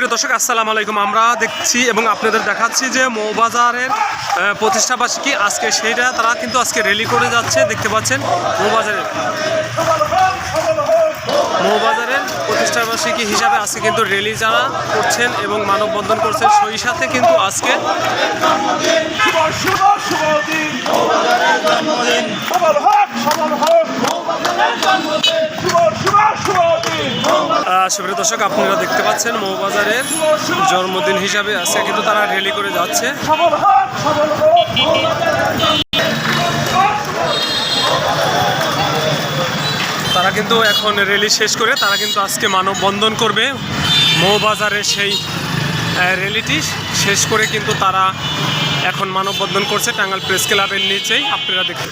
প্রিয় দর্শক আসসালামু আলাইকুম। আমরা দেখছি এবং আপনাদের দেখাচ্ছি যে মৌবাজারের আহ, প্রতিষ্ঠাবার্ষিকী আজকে সেইটা। তারা কিন্তু আজকে রেলি করে যাচ্ছে দেখতে পাচ্ছেন মৌবাজারের। মৌবাজারের প্রতিষ্ঠাবার্ষিকী হিসাবে আজকে কিন্তু রেলি যারা করছেন এবং মানববন্ধন করছেন সেই সাথে কিন্তু আজকে সুপ্রিয় দর্শক আপনারা দেখতে পাচ্ছেন মৌবাজারের জন্মদিন হিসাবে আছে কিন্তু তারা র্যালি করে যাচ্ছে। তারা কিন্তু এখন র্যালি শেষ করে তারা কিন্তু আজকে মানববন্ধন করবে। মৌবাজারের সেই আহ, র্যালিটি শেষ করে কিন্তু তারা এখন মানববন্ধন করছে টাঙ্গাল প্রেস ক্লাবের নিচেই। আপনারা দেখতে